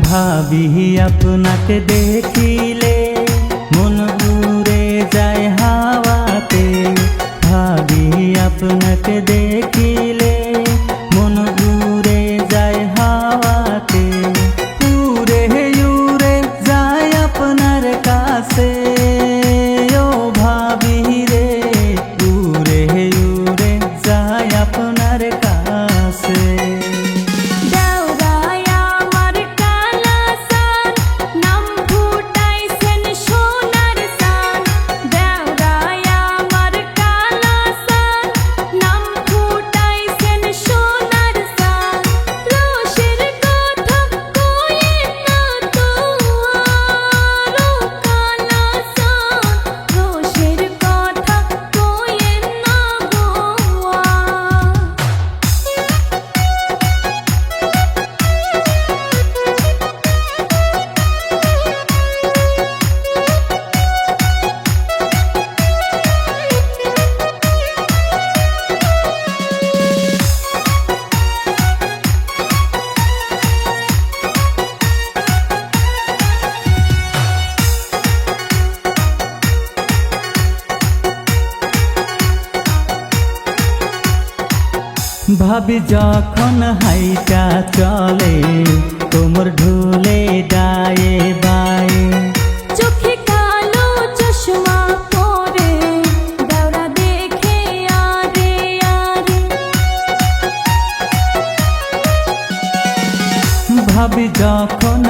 ভাবি আপনাকে দেখিলে ভাবি যখন হাইটা চলে তোমার ঢুলে ডায়ে বাই চোখে কালো চশমা পরে দেওরা দেখে আরে আরে। ভাবি যখন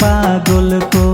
পাগল কো